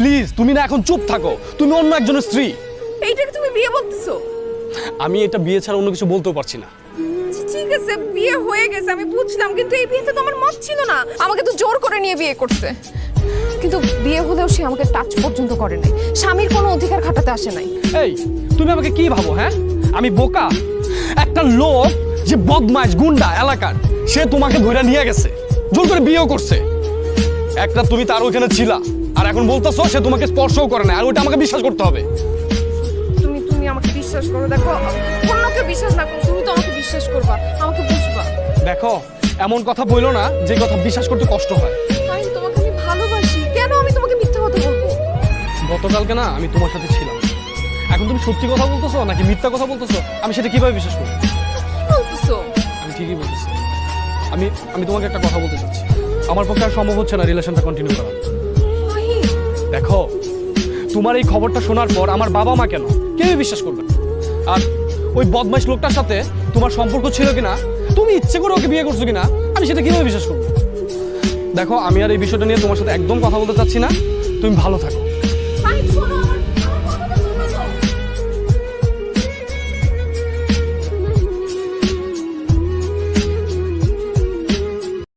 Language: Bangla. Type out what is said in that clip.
প্লিজ তুমি না এখন চুপ থাকো। তুমি অন্য একজনের স্ত্রী। এইটাকে তুমি বিয়ে বলতেছো? আমি এটা বিয়ে ছাড়া অন্য কিছু বলতেও পারছি না। ঠিক আছে বিয়ে হয়ে গেছে আমি বুঝলাম কিন্তু এই বিয়েতে তো আমার মত ছিল না। আমাকে তো জোর করে নিয়ে বিয়ে করছে। কিন্তু বিয়ে হলেও সে আমাকে টাচ পর্যন্ত করে নাই। স্বামীর কোনো অধিকার খাটাতে আসে নাই। এই তুমি আমাকে কি ভাবো হ্যাঁ? আমি বোকা? একটা লোক যে বদমাইশ গুন্ডা এলাকার সে তোমাকে ধরে নিয়ে গেছে। জোর করে বিয়েও করছে। একটা তুমি তার ওখানে ছিলা। এখন বলতেছো সে তোমাকে স্পর্শও করে না আর ওটা আমাকে বিশ্বাস করতে হবে। তুমি তুমি আমাকে বিশ্বাস করো দেখো অন্যকে বিশ্বাস না করো তুমি তো আমাকে বিশ্বাস করবা আমাকে বুঝবা। দেখো এমন কথা বইলো না যে কথা বিশ্বাস করতে কষ্ট হয়। আমি তোমাকে আমি ভালোবাসি কেন আমি তোমাকে মিথ্যা কথা বলব? গতকালকে না আমি তোমার সাথে ছিলাম। এখন তুমি সত্যি কথা বলতেছো নাকি মিথ্যা কথা বলতেছো? আমি সেটা কীভাবে বিশ্বাস করব? বলতেছো। আমি ঠিকই বলতেছি। আমি আমি তোমাকে একটা কথা বলতে চাচ্ছি। আমার পক্ষে আর সম্ভব হচ্ছে না রিলেশনটা কন্টিনিউ করা। দেখো, তোমার এই খবরটা শোনার পর আমার বাবা মা কেন? কেউই বিশ্বাস করবে। আর ওই বদমাইশ লোকটার সাথে তোমার সম্পর্ক ছিল কিনা, তুমি ইচ্ছে করে ওকে বিয়ে করছ কিনা, আমি সেটা কীভাবে বিশ্বাস করব? দেখো, আমি আর এই বিষয়টা নিয়ে তোমার সাথে একদম কথা বলতে চাচ্ছি না। তুমি ভালো থাকো।